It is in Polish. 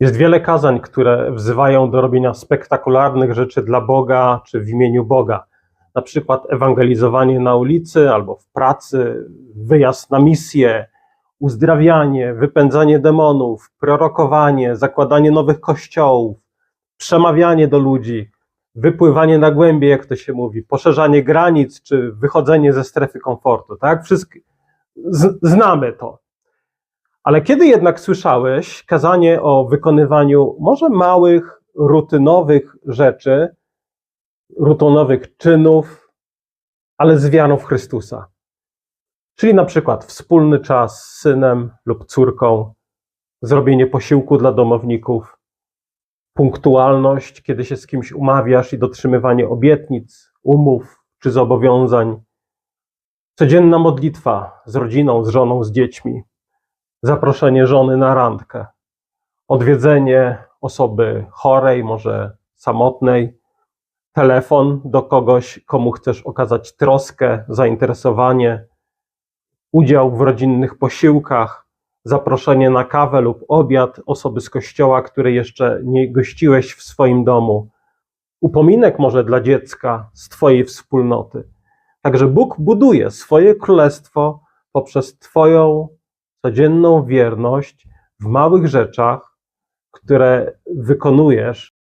Jest wiele kazań, które wzywają do robienia spektakularnych rzeczy dla Boga czy w imieniu Boga. Na przykład ewangelizowanie na ulicy albo w pracy, wyjazd na misję, uzdrawianie, wypędzanie demonów, prorokowanie, zakładanie nowych kościołów, przemawianie do ludzi, wypływanie na głębie, jak to się mówi, poszerzanie granic czy wychodzenie ze strefy komfortu. Tak? Wszystko, z, znamy to. Ale kiedy jednak słyszałeś kazanie o wykonywaniu może małych, rutynowych rzeczy, rutynowych czynów, ale z wiarą w Chrystusa? Czyli na przykład wspólny czas z synem lub córką, zrobienie posiłku dla domowników, punktualność, kiedy się z kimś umawiasz i dotrzymywanie obietnic, umów czy zobowiązań, codzienna modlitwa z rodziną, z żoną, z dziećmi, zaproszenie żony na randkę, odwiedzenie osoby chorej, może samotnej, telefon do kogoś, komu chcesz okazać troskę, zainteresowanie, udział w rodzinnych posiłkach, zaproszenie na kawę lub obiad osoby z kościoła, której jeszcze nie gościłeś w swoim domu, upominek może dla dziecka z Twojej wspólnoty. Także Bóg buduje swoje królestwo poprzez Twoją codzienną wierność w małych rzeczach, które wykonujesz